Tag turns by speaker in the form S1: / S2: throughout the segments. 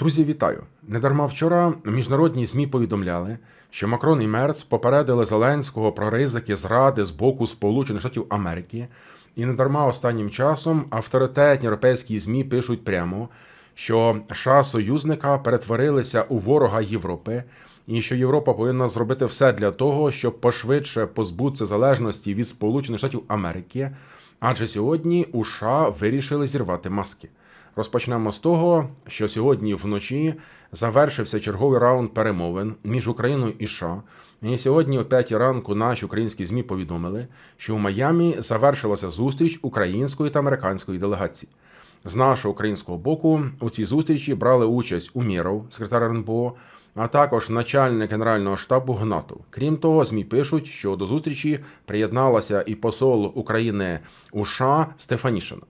S1: Друзі, вітаю! Недарма вчора міжнародні ЗМІ повідомляли, що Макрон і Мерц попередили Зеленського про ризики зради з боку Сполучених Штатів Америки. І недарма останнім часом авторитетні європейські ЗМІ пишуть прямо, що США союзника перетворилися у ворога Європи, і що Європа повинна зробити все для того, щоб пошвидше позбутися залежності від Сполучених Штатів Америки. Адже сьогодні у США вирішили зірвати маски. Розпочнемо з того, що сьогодні вночі завершився черговий раунд перемовин між Україною і США. І сьогодні о 5 ранку наші українські змі повідомили, що в Майамі завершилася зустріч української та американської делегацій. З нашого українського боку у цій зустрічі брали участь Умєров, секретар РНБО, а також начальник генерального штабу Гнатов. Крім того, змі пишуть, що до зустрічі приєдналася і посол України у США Стефанішина.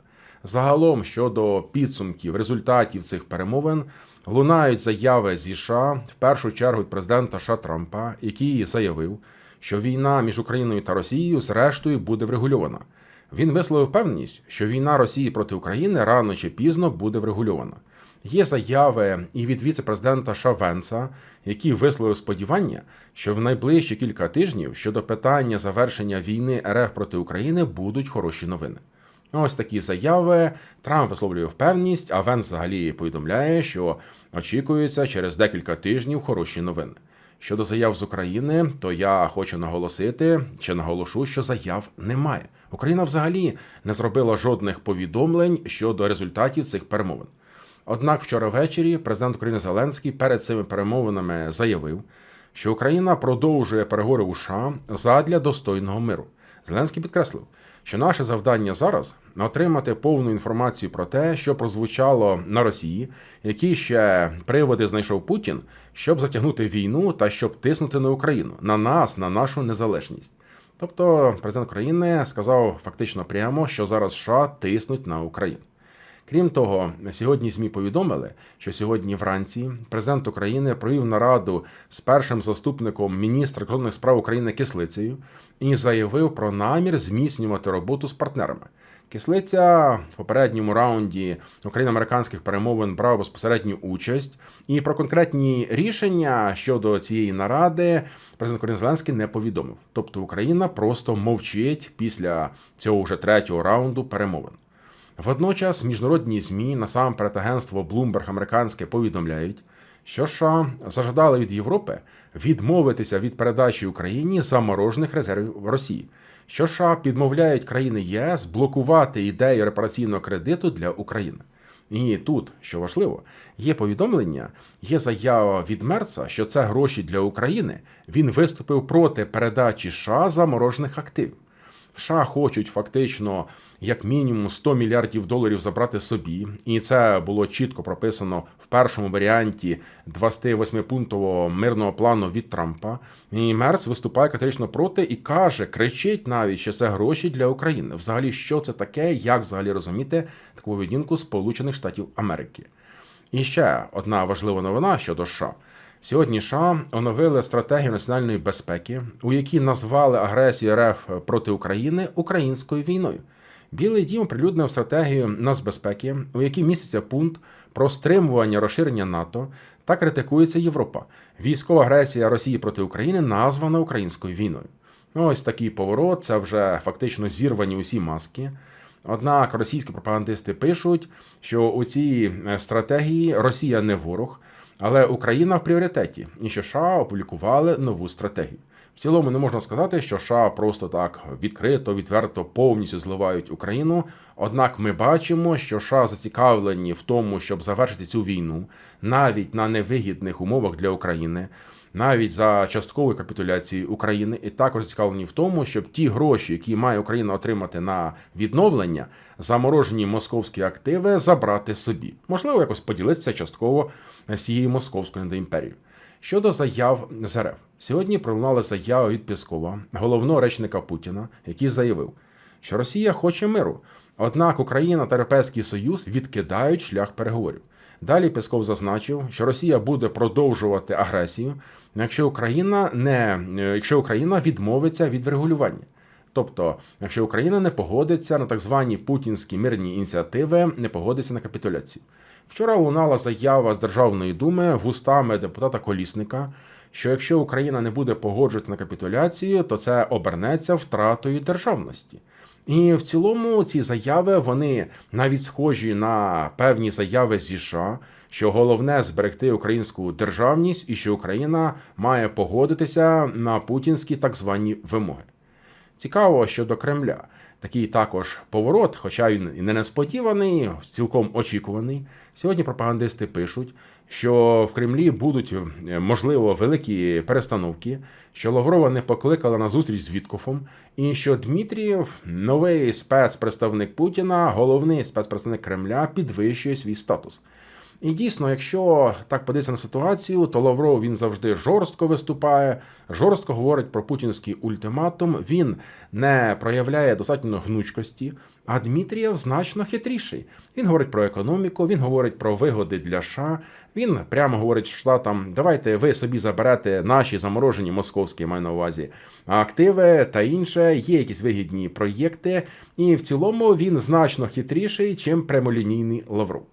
S1: Загалом щодо підсумків результатів цих перемовин лунають заяви зі США в першу чергу президента США Трампа, який заявив, що війна між Україною та Росією зрештою буде врегульована. Він висловив впевненість, що війна Росії проти України рано чи пізно буде врегульована. Є заяви і від віце-президента США Венса, який висловив сподівання, що в найближчі кілька тижнів щодо питання завершення війни РФ проти України будуть хороші новини. Ось такі заяви. Трамп висловлює впевненість, а Венс взагалі повідомляє, що очікуються через декілька тижнів хороші новини. Щодо заяв з України, то я хочу наголосити чи наголошу, що заяв немає. Україна взагалі не зробила жодних повідомлень щодо результатів цих перемовин. Однак вчора ввечері президент України Зеленський перед цими перемовинами заявив, що Україна продовжує переговори у США задля достойного миру. Зеленський підкреслив, що наше завдання зараз отримати повну інформацію про те, що прозвучало на Росії, які ще приводи знайшов Путін, щоб затягнути війну та щоб тиснути на Україну, на нас, на нашу незалежність. Тобто, президент України сказав фактично прямо, що зараз США тиснуть на Україну. Крім того, сьогодні ЗМІ повідомили, що сьогодні вранці президент України провів нараду з першим заступником міністра закордонних справ України Кислицею і заявив про намір зміцнювати роботу з партнерами. Кислиця в попередньому раунді україно-американських перемовин брав безпосередню участь, і про конкретні рішення щодо цієї наради президент України Зеленський не повідомив. Тобто Україна просто мовчить після цього вже третього раунду перемовин. Водночас міжнародні змі, насамперед агентство Bloomberg американське повідомляють, що США зажадали від Європи відмовитися від передачі Україні заморожених резервів Росії, що США підмовляють країни ЄС блокувати ідею репараційного кредиту для України. І тут, що важливо, є повідомлення, є заява від Мерца, що це гроші для України. Він виступив проти передачі США заморожених активів. США хочуть фактично як мінімум 100 мільярдів доларів забрати собі, і це було чітко прописано в першому варіанті 28-пунктового мирного плану від Трампа. І Мерц виступає категорично проти і каже, кричить навіть, що це гроші для України. Взагалі, що це таке, як взагалі розуміти таку поведінку Сполучених Штатів Америки. І ще одна важлива новина щодо США. Сьогодні США оновили стратегію національної безпеки, у якій назвали агресію РФ проти України українською війною. Білий дім оприлюднив стратегію нацбезпеки, у якій міститься пункт про стримування розширення НАТО та критикується Європа. Військова агресія Росії проти України названа українською війною. Ось такий поворот. Це вже фактично зірвані усі маски. Однак російські пропагандисти пишуть, що у цій стратегії Росія не ворог. Але Україна в пріоритеті, і що США опублікували нову стратегію. В цілому не можна сказати, що США просто так відкрито, відверто повністю зливають Україну. Однак ми бачимо, що США зацікавлені в тому, щоб завершити цю війну навіть на невигідних умовах для України, навіть за частковою капітуляцією України, і також зацікавлені в тому, щоб ті гроші, які має Україна отримати на відновлення, заморожені московські активи, забрати собі. Можливо, якось поділитися частково з цією московською недоімперією. Щодо заяв з РФ, сьогодні пролунала заява від Піскова, головного речника Путіна, який заявив, що Росія хоче миру, однак Україна та Європейський Союз відкидають шлях переговорів. Далі Песков зазначив, що Росія буде продовжувати агресію, якщо Україна не якщо Україна відмовиться від врегулювання. Тобто, якщо Україна не погодиться на так звані путінські мирні ініціативи, не погодиться на капітуляцію. Вчора лунала заява з Державної думи вустами депутата Колісника, що якщо Україна не буде погоджуватися на капітуляцію, то це обернеться втратою державності. І в цілому ці заяви вони навіть схожі на певні заяви зі США, що головне зберегти українську державність і що Україна має погодитися на путінські так звані вимоги. Цікаво щодо Кремля. Такий також поворот, хоча він і не несподіваний, цілком очікуваний. Сьогодні пропагандисти пишуть, що в Кремлі будуть е, можливо великі перестановки, що Лаврова не покликала на зустріч з Віткофом, і що Дмитрієв, новий спецпредставник Путіна, головний спецпредставник Кремля, підвищує свій статус. І дійсно, якщо так подивитися на ситуацію, то Лавров він завжди жорстко виступає, жорстко говорить про путінський ультиматум. Він не проявляє достатньо гнучкості. А Дмитрієв значно хитріший. Він говорить про економіку, він говорить про вигоди для США. Він прямо говорить штатам: давайте ви собі заберете наші заморожені московські маю на увазі активи та інше. Є якісь вигідні проєкти, і в цілому він значно хитріший, чим прямолінійний Лавров.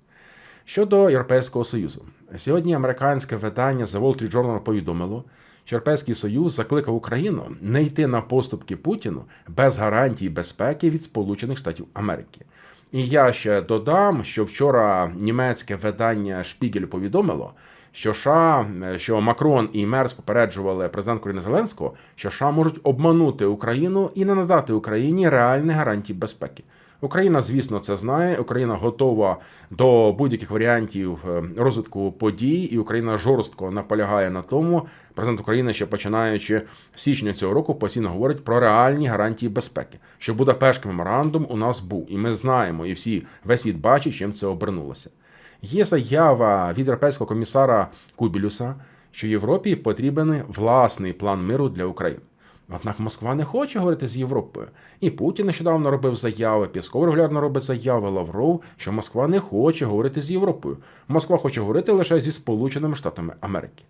S1: Щодо Європейського Союзу, сьогодні американське видання The Wall Street Journal повідомило, що Європейський Союз закликав Україну не йти на поступки Путіну без гарантій безпеки від Сполучених Штатів Америки. І я ще додам, що вчора німецьке видання Шпігель повідомило, що США, що Макрон і Мерс попереджували президент України Зеленського, що США можуть обманути Україну і не надати Україні реальних гарантій безпеки. Україна, звісно, це знає. Україна готова до будь-яких варіантів е, розвитку подій, і Україна жорстко наполягає на тому. Президент України, ще починаючи з січня цього року, постійно говорить про реальні гарантії безпеки. Що Будапештський меморандум у нас був, і ми знаємо, і всі весь світ бачить, чим це обернулося. Є заява від європейського комісара Кубілюса, що Європі потрібен власний план миру для України. Однак Москва не хоче говорити з Європою. І Путін нещодавно робив заяви, Пісков регулярно робить заяви Лавров, що Москва не хоче говорити з Європою. Москва хоче говорити лише зі Сполученими Штатами Америки.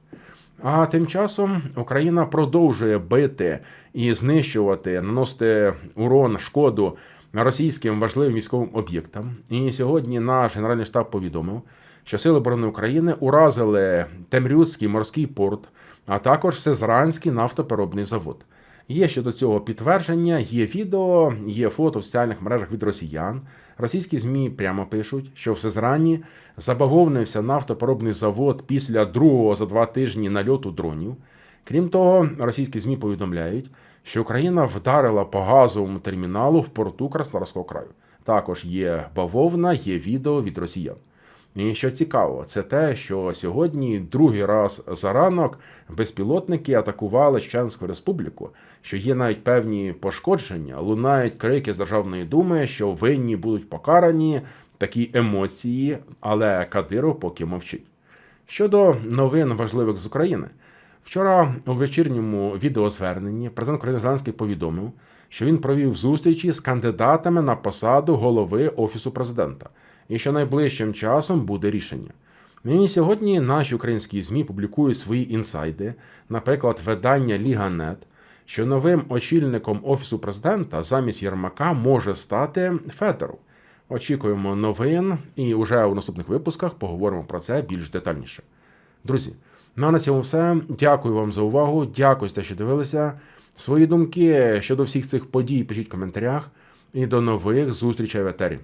S1: А тим часом Україна продовжує бити і знищувати, наносити урон, шкоду російським важливим військовим об'єктам. І сьогодні наш генеральний штаб повідомив, що Сили оборони України уразили Темрюцький морський порт, а також Сезранський нафтопереробний завод. Є щодо цього підтвердження, є відео, є фото в соціальних мережах від росіян. Російські змі прямо пишуть, що в Сезрані забавовнився нафтопереробний завод після другого за два тижні нальоту дронів. Крім того, російські змі повідомляють, що Україна вдарила по газовому терміналу в порту Краснодарського краю. Також є бавовна, є відео від росіян. І що цікаво, це те, що сьогодні другий раз за ранок безпілотники атакували Чеченську республіку, що є навіть певні пошкодження, лунають крики з Державної думи, що винні будуть покарані такі емоції, але Кадиров поки мовчить. Щодо новин важливих з України, вчора у вечірньому відеозверненні президент України Зеленський повідомив, що він провів зустрічі з кандидатами на посаду голови Офісу президента і що найближчим часом буде рішення. І сьогодні наші українські ЗМІ публікують свої інсайди, наприклад, видання Ліга.нет, що новим очільником Офісу президента замість Єрмака може стати Федоров. Очікуємо новин і вже у наступних випусках поговоримо про це більш детальніше. Друзі, ну а на цьому все. Дякую вам за увагу. Дякую за що дивилися. Свої думки щодо всіх цих подій пишіть в коментарях. І до нових зустрічей в етері.